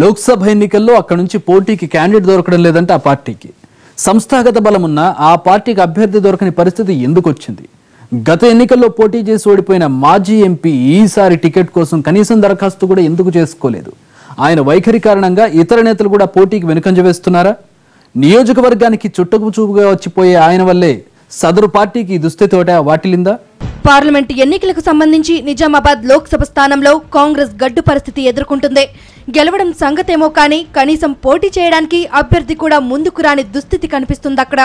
లోక్సభ ఎన్నికల్లో అక్కడి నుంచి పోటీకి క్యాండిడేట్ దొరకడం లేదంటే ఆ పార్టీకి. సంస్థాగత బలం ఉన్న ఆ పార్టీకి అభ్యర్థి దొరకని పరిస్థితి ఎందుకు వచ్చింది గత ఎన్నికల్లో పోటీ చేసి ఓడిపోయిన మాజీ ఎంపీ ఈసారి టికెట్ కోసం కనీసం దరఖాస్తు కూడా ఎందుకు చేసుకోలేదు? ఆయన వైఖరి కారణంగా ఇతర నేతలు కూడా పోటీకి వెనుకంజ వేస్తున్నారా? నియోజకవర్గానికి చుట్టకు చూపుగా వచ్చిపోయే ఆయన వల్లే సదరు పార్టీకి దుస్థితి ఒకటే వాటిల్లిందా? పార్లమెంటు ఎన్నికలకు సంబంధించి నిజామాబాద్ లోక్సభ స్థానంలో కాంగ్రెస్ గడ్డు పరిస్థితి ఎదుర్కొంటుంది. గెలవడం సంగతేమో కానీ కనీసం పోటీ చేయడానికి అభ్యర్థి కూడా ముందుకు రాని దుస్థితి కనిపిస్తుంది అక్కడ.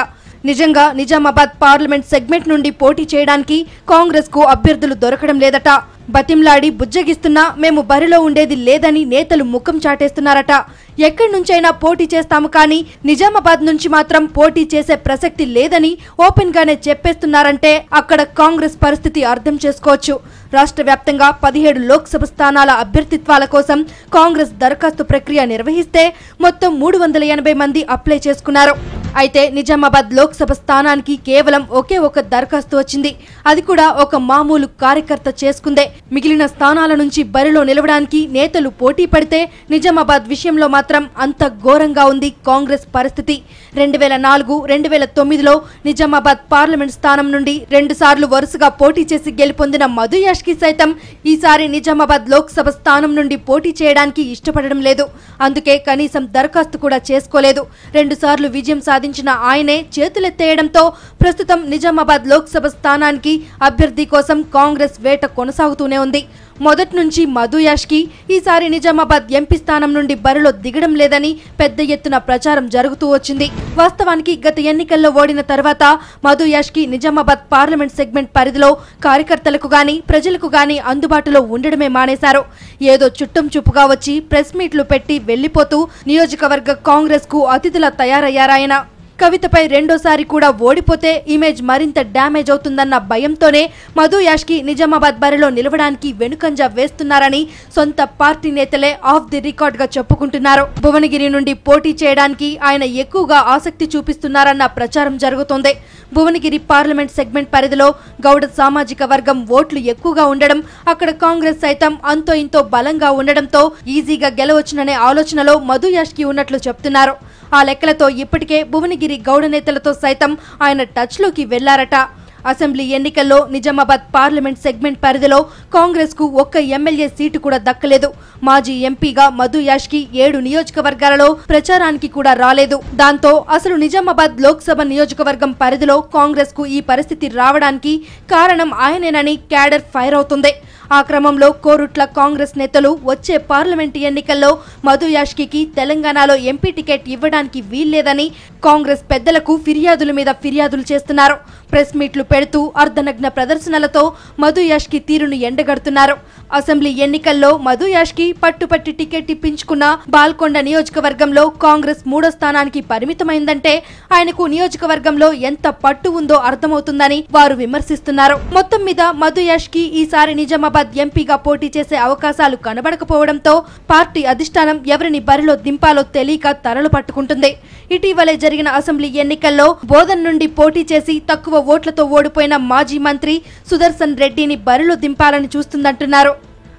నిజంగా నిజామాబాద్ పార్లమెంట్ సెగ్మెంట్ నుండి పోటీ చేయడానికి కాంగ్రెస్కు అభ్యర్థులు దొరకడం లేదట. బతింలాడి బుజ్జగిస్తున్నా మేము బరిలో ఉండేది లేదని నేతలు ముఖం చాటేస్తున్నారట. ఎక్కడి నుంచైనా పోటీ చేస్తాము కానీ నిజామాబాద్ నుంచి మాత్రం పోటీ చేసే ప్రసక్తి లేదని ఓపెన్ గానే చెప్పేస్తున్నారంటే అక్కడ కాంగ్రెస్ పరిస్థితి అర్థం చేసుకోవచ్చు. రాష్ట్ర వ్యాప్తంగా పదిహేడు లోక్సభ స్థానాల అభ్యర్థిత్వాల కోసం కాంగ్రెస్ దరఖాస్తు ప్రక్రియ నిర్వహిస్తే మొత్తం మూడు వందల ఎనభై మంది అప్లై చేసుకున్నారు. అయితే నిజామాబాద్ లోక్సభ స్థానానికి కేవలం ఒకే ఒక దరఖాస్తు వచ్చింది. అది కూడా ఒక మామూలు కార్యకర్త చేసుకుందే. మిగిలిన స్థానాల నుంచి బరిలో నిలవడానికి నేతలు పోటీ పడితే నిజామాబాద్ విషయంలో మాత్రం అంత ఘోరంగా ఉంది కాంగ్రెస్ పరిస్థితి. రెండు వేల నాలుగు రెండు వేల తొమ్మిదిలో నిజామాబాద్ పార్లమెంట్ స్థానం నుండి రెండు సార్లు వరుసగా పోటీ చేసి గెలుపొందిన మధు యాష్కి సైతం ఈసారి నిజామాబాద్ లోక్సభ స్థానం నుండి పోటీ చేయడానికి ఇష్టపడడం లేదు. అందుకే కనీసం దరఖాస్తు కూడా చేసుకోలేదు. రెండు సార్లు విజయం సాధించిన ఆయనే చేతులెత్తేయడంతో ప్రస్తుతం నిజామాబాద్ లోక్సభ స్థానానికి అభ్యర్థి కోసం కాంగ్రెస్ వేట కొనసాగుతూనే ఉంది. మొదటి నుంచి మధు యాష్కి ఈసారి నిజామాబాద్ ఎంపీ స్థానం నుండి బరిలో దిగడం లేదని పెద్ద ఎత్తున ప్రచారం జరుగుతూ వచ్చింది. వాస్తవానికి గత ఎన్నికల్లో ఓడిన తర్వాత మధు యాష్కి నిజామాబాద్ పార్లమెంట్ సెగ్మెంట్ పరిధిలో కార్యకర్తలకు గాని ప్రజలకు గాని అందుబాటులో ఉండడమే మానేశారు. ఏదో చుట్టం చూపుగా వచ్చి ప్రెస్ మీట్లు పెట్టి వెళ్ళిపోతూ నియోజకవర్గ కాంగ్రెస్కు అతిథుల తయారయ్యారాయన. కవితపై రెండోసారి కూడా ఓడిపోతే ఇమేజ్ మరింత డ్యామేజ్ అవుతుందన్న భయంతోనే మధు యాష్కి నిజామాబాద్ బరిలో నిలవడానికి వెనుకంజ వేస్తున్నారని సొంత పార్టీ నేతలే ఆఫ్ ది రికార్డ్గా చెప్పుకుంటున్నారు. భువనగిరి నుండి పోటీ చేయడానికి ఆయన ఎక్కువగా ఆసక్తి చూపిస్తున్నారన్న ప్రచారం జరుగుతోంది. భువనగిరి పార్లమెంట్ సెగ్మెంట్ పరిధిలో గౌడ సామాజిక వర్గం ఓట్లు ఎక్కువగా ఉండడం అక్కడ కాంగ్రెస్ సైతం అంతో ఇంతో బలంగా ఉండడంతో ఈజీగా గెలవచ్చుననే ఆలోచనలో మధు యాష్కి ఉన్నట్లు చెప్తున్నారు. ఆ లెక్కలతో ఇప్పటికే భువనగిరి గౌడ నేతలతో సైతం ఆయన టచ్లోకి వెళ్ళారట. అసెంబ్లీ ఎన్నికల్లో నిజామాబాద్ పార్లమెంట్ సెగ్మెంట్ పరిధిలో కాంగ్రెస్కు ఒక్క ఎమ్మెల్యే సీటు కూడా దక్కలేదు. మాజీ ఎంపీగా మధు యాష్కి ఏడు నియోజకవర్గాలలో ప్రచారానికి కూడా రాలేదు. దాంతో అసలు నిజామాబాద్ లోక్సభ నియోజకవర్గం పరిధిలో కాంగ్రెస్కు ఈ పరిస్థితి రావడానికి కారణం ఆయనేనని క్యాడర్ ఫైర్ అవుతుంది. ఆ క్రమంలో కోరుట్ల కాంగ్రెస్ నేతలు వచ్చే పార్లమెంటు ఎన్నికల్లో మధు యాష్కి తెలంగాణలో ఎంపీ టికెట్ ఇవ్వడానికి వీల్లేదని కాంగ్రెస్ పెద్దలకు ఫిర్యాదుల మీద ఫిర్యాదులు చేస్తున్నారు. ప్రెస్ మీట్లు పెడుతూ అర్ధనగ్న ప్రదర్శనలతో మధు యాష్కి తీరును ఎండగడుతున్నారు. అసెంబ్లీ ఎన్నికల్లో మధు యాష్కి పట్టుపట్టి టికెట్ ఇప్పించుకున్న బాల్కొండ నియోజకవర్గంలో కాంగ్రెస్ మూడో స్థానానికి పరిమితమైందంటే ఆయనకు నియోజకవర్గంలో ఎంత పట్టు ఉందో అర్థమవుతుందని వారు విమర్శిస్తున్నారు. మొత్తం మీద మధు యాష్కి ఈసారి నిజామాబాద్ ఎంపీగా పోటీ చేసే అవకాశాలు కనబడకపోవడంతో పార్టీ అధిష్టానం ఎవరిని బరిలో దింపాలో తెలియక తరలు పట్టుకుంటుంది. ఇటీవలే జరిగిన అసెంబ్లీ ఎన్నికల్లో బోధన్ నుండి పోటీ చేసి తక్కువ ఓట్లతో ఓడిపోయిన మాజీ మంత్రి సుదర్శన్ రెడ్డిని బరిలో దింపాలని చూస్తుందంటున్నారు.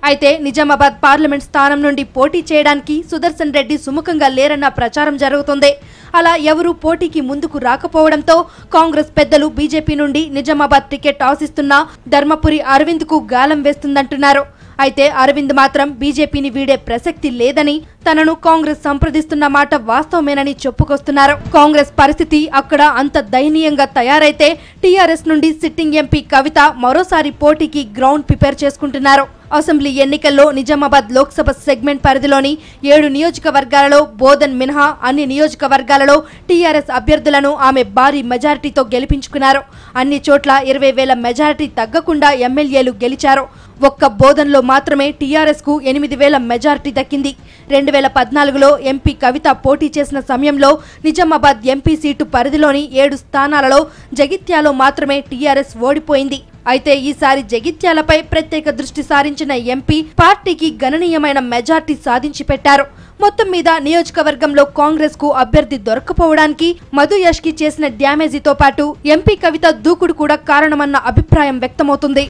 అయితే నిజామాబాద్ పార్లమెంట్ స్థానం నుండి పోటీ చేయడానికి సుదర్శన్ రెడ్డి సుముఖంగా లేరన్న ప్రచారం జరుగుతుంది. అలా ఎవరూ పోటీకి ముందుకు రాకపోవడంతో కాంగ్రెస్ పెద్దలు బీజేపీ నుండి నిజామాబాద్ టికెట్ ఆశిస్తున్న ధర్మపురి అరవింద్కు గాలం వేస్తుందంటున్నారు. అయితే అరవింద్ మాత్రం బీజేపీని వీడే ప్రసక్తి లేదని తనను కాంగ్రెస్ సంప్రదిస్తున్న మాట వాస్తవమేనని చెప్పుకొస్తున్నారు. కాంగ్రెస్ పరిస్థితి అక్కడ అంత దయనీయంగా తయారైతే టీఆర్ఎస్ నుండి సిట్టింగ్ ఎంపీ కవిత మరోసారి పోటీకి గ్రౌండ్ ప్రిపేర్ చేసుకుంటున్నారు. అసెంబ్లీ ఎన్నికల్లో నిజామాబాద్ లోక్సభ సెగ్మెంట్ పరిధిలోని ఏడు నియోజకవర్గాలలో బోధన్ మినహా అన్ని నియోజకవర్గాలలో టీఆర్ఎస్ అభ్యర్థులను ఆమె భారీ మెజారిటీతో గెలిపించుకున్నారు. అన్ని చోట్ల ఇరవై వేల మెజారిటీ తగ్గకుండా ఎమ్మెల్యేలు గెలిచారు. ఒక్క బోధనలో మాత్రమే టీఆర్ఎస్కు ఎనిమిది వేల మెజారిటీ దక్కింది. రెండు వేల పద్నాలుగులో ఎంపీ కవిత పోటీ చేసిన సమయంలో నిజామాబాద్ ఎంపీ సీటు పరిధిలోని ఏడు స్థానాలలో జగిత్యాలో మాత్రమే టీఆర్ఎస్ ఓడిపోయింది. అయితే ఈసారి జగిత్యాలపై ప్రత్యేక దృష్టి సారించిన ఎంపీ పార్టీకి గణనీయమైన మెజార్టీ సాధించి పెట్టారు. మొత్తం మీద నియోజకవర్గంలో కాంగ్రెస్కు అభ్యర్థి దొరకపోవడానికి మధు యష్కి చేసిన డ్యామేజీతో పాటు ఎంపీ కవిత దూకుడు కూడా కారణమన్న అభిప్రాయం వ్యక్తమవుతుంది.